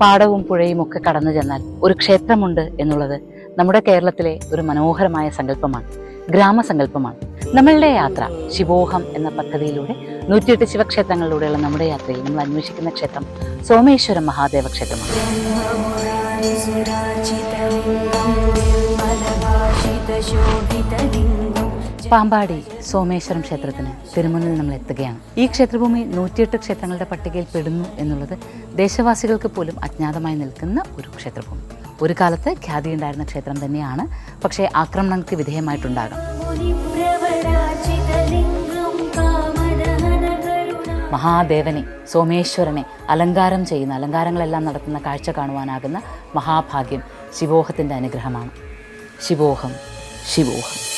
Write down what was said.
പാടവും പുഴയും ഒക്കെ കടന്നു ചെന്നാൽ ഒരു ക്ഷേത്രമുണ്ട് എന്നുള്ളത് നമ്മുടെ കേരളത്തിലെ ഒരു മനോഹരമായ സങ്കല്പമാണ് ഗ്രാമസങ്കല്പമാണ്. നമ്മളുടെ യാത്ര ശിവോഹം എന്ന പദ്ധതിയിലൂടെ നൂറ്റിയെട്ട് ശിവക്ഷേത്രങ്ങളിലൂടെയുള്ള നമ്മുടെ യാത്രയിൽ നമ്മൾ അന്വേഷിക്കുന്ന ക്ഷേത്രം സോമേശ്വരം മഹാദേവ ക്ഷേത്രമാണ്. പാമ്പാടി സോമേശ്വരം ക്ഷേത്രത്തിന് തിരുമുന്നിൽ നമ്മൾ എത്തുകയാണ്. ഈ ക്ഷേത്രഭൂമി നൂറ്റിയെട്ട് ക്ഷേത്രങ്ങളുടെ പട്ടികയിൽ പെടുന്നു എന്നുള്ളത് ദേശവാസികൾക്ക് പോലും അജ്ഞാതമായി നിൽക്കുന്ന ഒരു ക്ഷേത്രഭൂമി. ഒരു കാലത്ത് ഖ്യാതിയുണ്ടായിരുന്ന ക്ഷേത്രം തന്നെയാണ്. പക്ഷേ ആക്രമണങ്ങൾക്ക് വിധേയമായിട്ടുണ്ടാകാം. മഹാദേവനെ സോമേശ്വരനെ അലങ്കാരം ചെയ്യുന്ന അലങ്കാരങ്ങളെല്ലാം നടത്തുന്ന കാഴ്ച കാണുവാനാകുന്ന മഹാഭാഗ്യം ശിവോഹത്തിന്റെ അനുഗ്രഹമാണ്. ശിവോഹം ശിവോഹം.